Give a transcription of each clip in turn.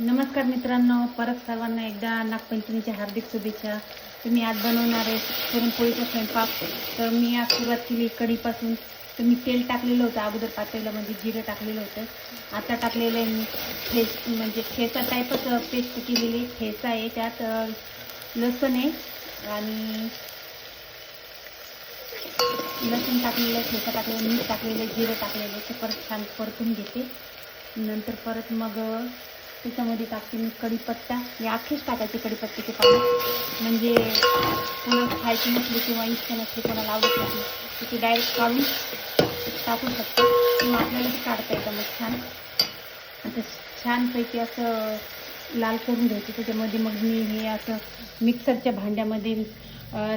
नमस्कार मित्रांनो परत सर्वांना एकदा नागपंचमीच्या हार्दिक शुभेच्छा. तुम्ही आज बनवणार आहे पुरणपोळीचा स्वयंपाक. तर मी आज सुरुवात केली कढीपासून. तर मी तेल टाकलेलं होतं अगोदर पातेल्यामध्ये म्हणजे जिरं टाकलेलं होतं. आता टाकलेलं आहे मी. ठेस म्हणजे ठेचा टाईपच पेस्ट केलेली ठेचा आहे त्यात लसूण आहे आणि लसूण टाकलेलं आहे ठेचा टाकलेलं मीठ टाकलेलं जिरं टाकलेलं ते परत छान परतून घेते. नंतर परत मग त्याच्यामध्ये टाकते मी कढीपत्ता. हे अख्खेच टाकायचे कढीपत्त्याचे पानं. म्हणजे कोणाला खायची नसली किंवा इच्छा नसली कोणाला आवडत नसली तिथे डायरेक्ट काढून टाकू शकतो. किंवा आपल्याला ते काढता येतं मग छान. आता छानपैकी असं लाल करून घ्यायचं. त्याच्यामध्ये मग मी हे असं मिक्सरच्या भांड्यामध्ये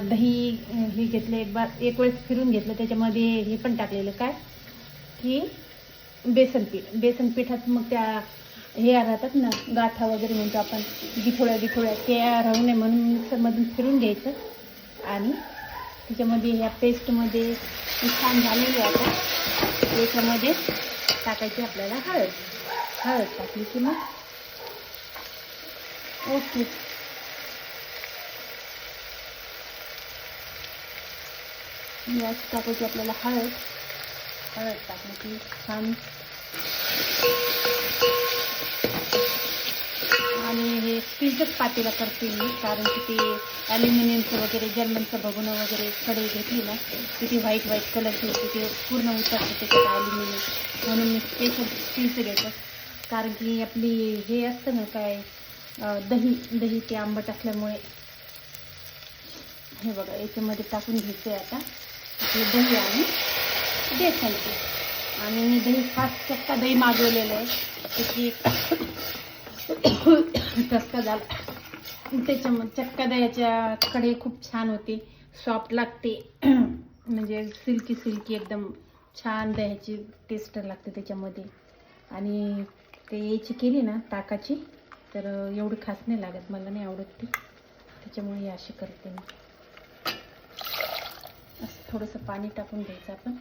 दही हे घेतलं एक बार एक वेळेस फिरून घेतलं. त्याच्यामध्ये हे पण टाकलेलं. काय? की बेसन पीठ. बेसन पिठात मग त्या हे राहतात ना गाठा वगैरे म्हणतो आपण गिठोळ्या गिठोळ्या त्या राहू नये म्हणून मिक्सरमधून फिरून घ्यायचं. आणि त्याच्यामध्ये ह्या पेस्टमध्ये छान झालेली आहे आता. त्याच्यामध्ये टाकायची आपल्याला हळद. हळद टाकली की मग ओके. याच टाकायची आपल्याला हळद. हळद टाकली की छान आणि हे पातेला करते मी कारण की ते ॲल्युमिनियमचं वगैरे जर्मनचं बघून वगैरे कडे घेतली ना किती व्हाईट व्हाईट कलरची होती ते पूर्ण उतरते त्याच्यात ॲल्युमिनियम म्हणून मी स्पेशल स्टीलचं घेतो कारण की आपली हे असतं ना काय दही दही ते आंबट असल्यामुळे. हे बघा याच्यामध्ये टाकून घ्यायचं आहे आता. आपली दही आणि बेसन आणि मी दही खास चक्का दही मागवलेलं आहे. त्याची चक्का झाला. त्याच्यामध्ये चक्का द्यायच्या कडे खूप छान होते. सॉफ्ट लागते. म्हणजे सिल्की सिल्की एकदम छान दह्याची टेस्ट लागते त्याच्यामध्ये. आणि ते याची केली ना ताकाची तर एवढी खास नाही लागत. मला नाही आवडत ती. त्याच्यामुळे हे अशी करते मी. असं थोडंसं पाणी टाकून द्यायचं आपण.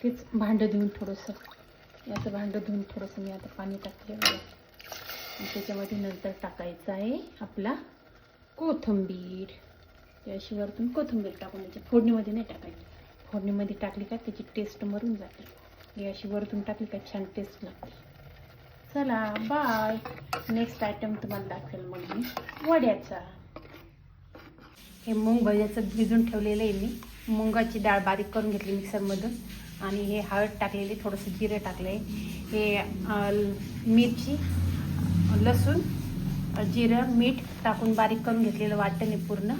तेच भांडं धुवून थोडंसं. याचं भांडं धुवून थोडंसं मी आता पाणी टाकलं त्याच्यामध्ये नंतर टाकायचं आहे आपला कोथिंबीर. या वरतून कोथिंबीर टाकून द्यायची. फोडणीमध्ये नाही टाकायची. फोडणीमध्ये टाकली का त्याची टेस्ट मरून जाते. ही अशी वरतून टाकली का छान टेस्ट लागते. चला बाय नेक्स्ट आयटम तुम्हाला दाखवेल मग मी. वड्याचा. हे मूग भज्याचं भिजून ठेवलेलं आहे मी. मुंगाची डाळ बारीक करून घेतली मिक्सरमधून. आणि हे हळद टाकलेली थोडंसं जिरं टाकलं आहे हे मिरची लसूण जिरं मीठ टाकून बारीक करून घेतलेलं वाटण आहे पूर्ण.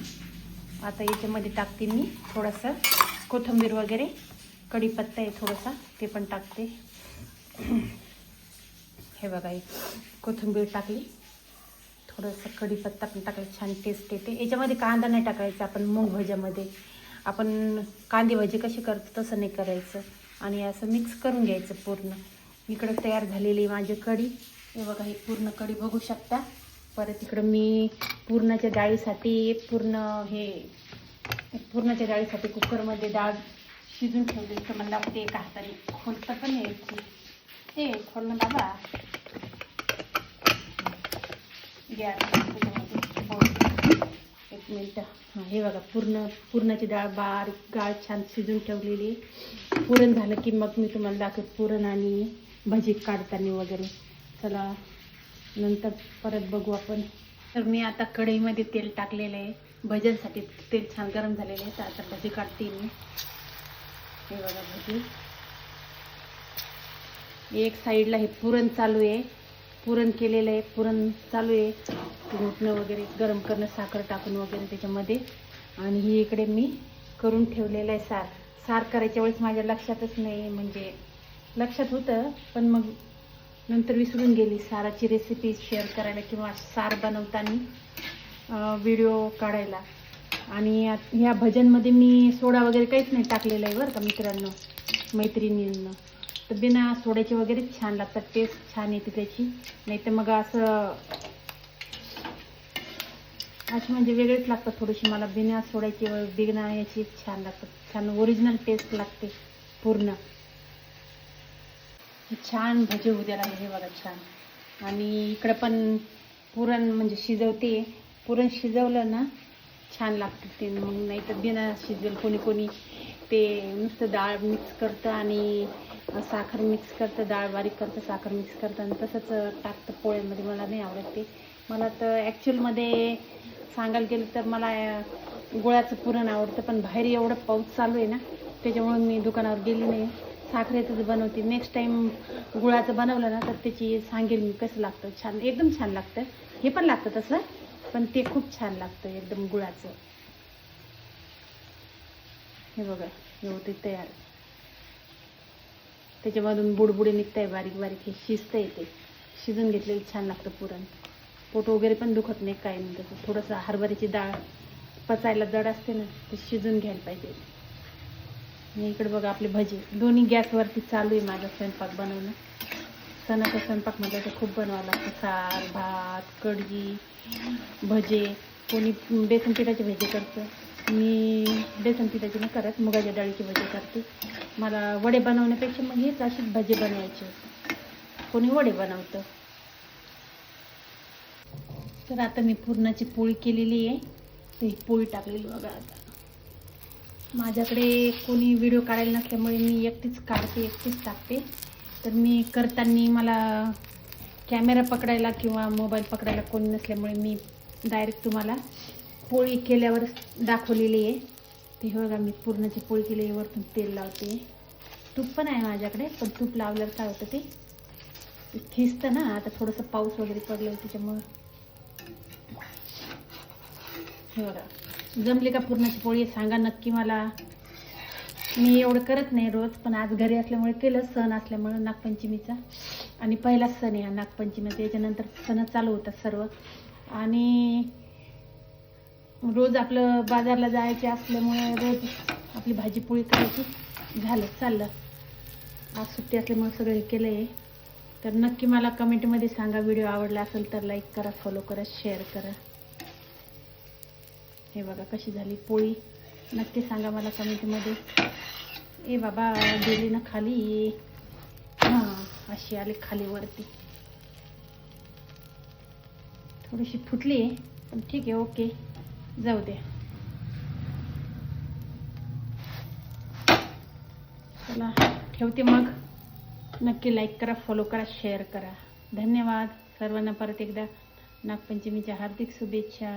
आता याच्यामध्ये टाकते मी थोडंसं कोथिंबीर वगैरे कढीपत्ता आहे थोडासा ते पण टाकते. हे बघा कोथिंबीर टाकली. थोडंसं कढीपत्ता पण टाकला छान टेस्ट येते. याच्यामध्ये कांदा नाही टाकायचा आपण मूग भज्यामध्ये. आपण कांदे भजी कशी करतो तसं नाही करायचं. आणि असं मिक्स करून घ्यायचं पूर्ण. इकडं तयार झालेली माझी कढी. हे बघा ही पूर्ण कढी बघू शकता. परत इकडं मी पूर्णाच्या डाळीसाठी पूर्ण हे पूर्णाच्या डाळीसाठी कुकरमध्ये डाळ शिजून ठेवली. तर मला ते एका हाताने खोलतं पण यायची हे खोलणं बाबा. गॅस एक मिनटं. हां हे बघा पूर्ण पूर्णाची डाळ बारीक डाळ छान शिजून ठेवलेली. पुरण झालं की मग मी तुम्हाला दाखवत पुरण आणि भजी काढताना वगैरे. चला नंतर परत बघू आपण. तर मी आता कढईमध्ये तेल टाकलेलं आहे. भजनसाठी तेल छान गरम झालेलं आहे तर आता भजी काढते मी. हे बघा भजी. एक साईडला हे पुरण चालू आहे. पुरण केलेलं आहे पुरण चालू आहे. घोटणं वगैरे गरम करणं साखर टाकून वगैरे त्याच्यामध्ये. आणि ही इकडे मी करून ठेवलेलं आहे सार. सार करायच्या वेळेस माझ्या लक्षातच नाही म्हणजे लक्षात होतं पण मग नंतर विसरून गेली साराची रेसिपी शेअर करायला किंवा सार बनवताना व्हिडिओ काढायला. आणि ह्या भजनमध्ये मी सोडा वगैरे काहीच नाही टाकलेला आहे बरं का मित्रांनो मैत्रिणींना. तर बिना सोड्याचे वगैरे छान लागतात टेस्ट छान येते त्याची. नाही तर मग असं अशी म्हणजे वेगळेच लागतात थोडीशी मला. बिना सोड्याची बिना याची छान लागतात. छान ओरिजिनल टेस्ट लागते पूर्ण. छान भजे उद्या राहिले हे बघा छान. आणि इकडं पण पुरण म्हणजे शिजवते. पुरण शिजवलं ना छान लागतं ते. मग नाही तर बिना शिजवेल कोणी कोणी. ते नुसतं डाळ मिक्स करतं आणि साखर मिक्स करतं डाळ बारीक करतं साखर मिक्स करतं आणि तसंच टाकतं पोळ्यामध्ये. मला नाही आवडत ते. मला तर ॲक्च्युअलमध्ये सांगायला गेलं तर मला गुळाचं पुरण आवडतं पण बाहेर एवढं पाऊस चालू आहे ना त्याच्यामुळे मी दुकानावर गेली नाही. साखरेचंच बनवते. नेक्स्ट टाईम गुळाचं बनवलं ना तर त्याची सांगेल मी कसं लागतं. छान एकदम छान लागतं. हे पण लागतं तसं पण ते खूप छान लागतं एकदम गुळाचं. हे बघा हे होते तयार. त्याच्यामधून बुडबुडे निघताय बारीक बारीक हे शिजतं येते शिजून घेतलेलं छान लागतं पुरण. पोट वगैरे पण दुखत नाही काही नाही. तसं थोडंसं हरभऱ्याची डाळ पचायला जड असते ना ते शिजून घ्यायला पाहिजे. आणि इकडे बघा आपले भजे. दोन्ही गॅसवरती चालू आहे माझा स्वयंपाक बनवणं. सणाचा स्वयंपाक म्हटलं तर खूप बनवावं लागतं. सार भात कढी भजे. कोणी बेसन पिठाचे भजे करतं. मी बेसन पिठाचे नाही करत मुगाच्या डाळीचे भजे करते. मला वडे बनवण्यापेक्षा मग हेच अशीच भजे बनवायचे. कोणी वडे बनवतं. तर आता मी पुरणाची पोळी केलेली आहे. तर ही पोळी टाकलेली बघा आता. माझ्याकडे कोणी व्हिडिओ काढायला नसल्यामुळे मी एकटीच काढते एकटीच टाकते. तर मी करताना मला कॅमेरा पकडायला किंवा मोबाईल पकडायला कोणी नसल्यामुळे मी डायरेक्ट तुम्हाला पोळी केल्यावर दाखवलेली आहे. ते हे बघा मी पूर्णाची पोळी केली वरतून तेल लावते. तूप पण आहे माझ्याकडे पण तूप लावल्यावर काय होतं ते? ते खिसतं ना आता थोडंसं पाऊस वगैरे पडलं त्याच्यामुळं. हे बघा. जमली का पूर्णाची पोळी सांगा नक्की मला. मी एवढं करत नाही रोज पण आज घरी असल्यामुळे केलं सण असल्यामुळे नागपंचमीचा. आणि पहिला सण आहे नागपंचमीचा याच्यानंतर सण चालू होतात सर्व. आणि रोज आपलं बाजारला जायचे असल्यामुळे रोज आपली भाजी पोळी करायची झालं चाललं. आज सुट्टी असल्यामुळे सगळं हे केलं आहे तर नक्की मला कमेंटमध्ये सांगा व्हिडिओ आवडला असेल तर लाईक करा फॉलो करा शेअर करा. हे बघा कशी झाली पोळी. नक्की सांगा मला कमेंटमध्ये. ए बाबा गेली ना खाली. हां अशी आली खाली वरती. थोडीशी फुटली आहे पण ठीक आहे ओके. जाऊ द्या. चला ठेवते मग. नक्की लाईक करा फॉलो करा शेअर करा. धन्यवाद. सर्वांना परत एकदा नागपंचमीच्या हार्दिक शुभेच्छा.